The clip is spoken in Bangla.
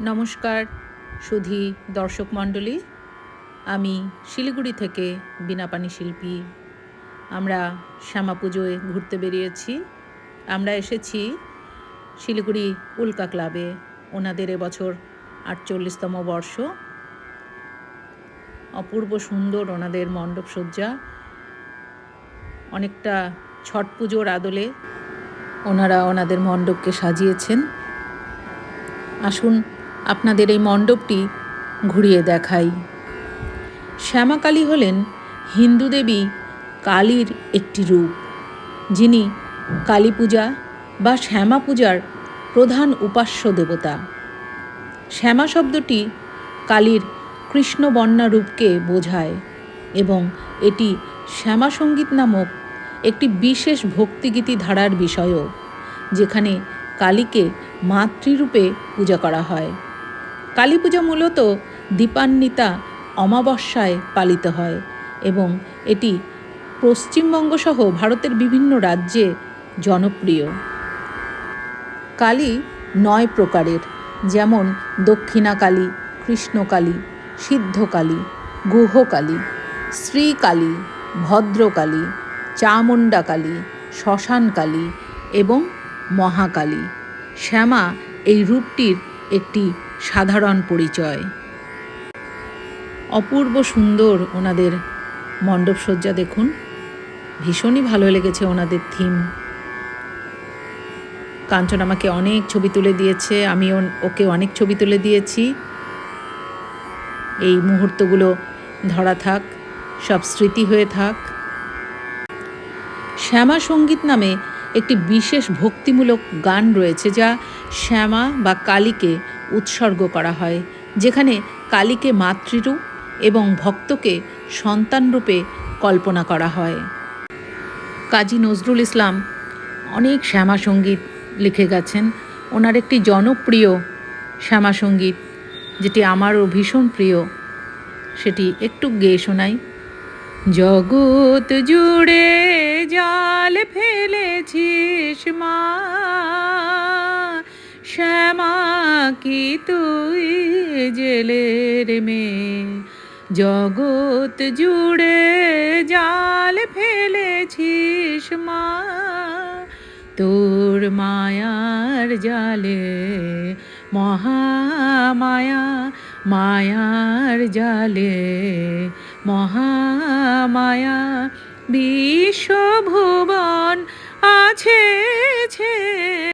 নমস্কার, সুধি দর্শক মণ্ডলী। আমি শিলিগুড়ি থেকে বিনাপানি শিল্পী। আমরা শ্যামা পুজোয় ঘুরতে বেরিয়েছি। আমরা এসেছি শিলিগুড়ি উল্কা ক্লাবে। ওনাদের এবছর আটচল্লিশতম বর্ষ। অপূর্ব সুন্দর ওনাদের মণ্ডপসজ্জা অনেকটা ছট পুজোর আদলে ওনারা ওনাদের মণ্ডপকে সাজিয়েছেন। আসুন আপনাদের এই মণ্ডপটি ঘুরিয়ে দেখাই। শ্যামাকালী হলেন হিন্দু দেবী কালীর একটি রূপ, যিনি কালী পূজা বা শ্যামা পূজার প্রধান উপাস্য দেবতা। শ্যামা শব্দটি কালীর কৃষ্ণবর্ণা রূপকে বোঝায় এবং এটি শ্যামা সংগীত নামক একটি বিশেষ ভক্তিগীতি ধারার বিষয়ও, যেখানে কালীকে মাতৃরূপে পূজা করা হয়। কালী পূজা মূলত দীপান্বিতা অমাবস্যায় পালিত হয় এবং এটি পশ্চিমবঙ্গ সহ ভারতের বিভিন্ন রাজ্যে জনপ্রিয়। কালী নয় প্রকারের, যেমন দক্ষিণাকালী, কৃষ্ণকালী, সিদ্ধকালী, গুহকালী, শ্রীকালী, ভদ্রকালী, চামুণ্ডাকালী, শ্মশানকালী এবং মহাকালী। শ্যামা এই রূপটির একটি সাধারণ পরিচয়। অপূর্ব সুন্দর ওনাদের মণ্ডপসজ্জা দেখুন। ভীষণই ভালো লেগেছে ওনাদের থিম। কাঞ্চন আমাকে অনেক ছবি তুলে দিয়েছে, আমি ওকে অনেক ছবি তুলে দিয়েছি। এই মুহূর্তগুলো ধরা থাক, সব স্মৃতি হয়ে থাক। শ্যামা সংগীত নামে একটি বিশেষ ভক্তিমূলক গান রয়েছে যা শ্যামা বা কালীকে উৎসর্গ করা হয়, যেখানে কালীকে মাতৃরূপ এবং ভক্তকে সন্তানরূপে কল্পনা করা হয়। কাজী নজরুল ইসলাম অনেক শ্যামা সংগীত লিখে গেছেন। ওনার একটি জনপ্রিয় শ্যামা সংগীত, যেটি আমারও ভীষণ প্রিয়, সেটি একটু গেয়ে শোনাই। জগৎ জুড়ে জাল ফেলেছিস মা, শ্যামা, কি তুই জেলের মেয়ে? জগৎ জুড়ে জাল ফেলেছিস মা, তোর মায়ার জালে মহামায়া, মায়ার জালে মহামায়া 啊切切。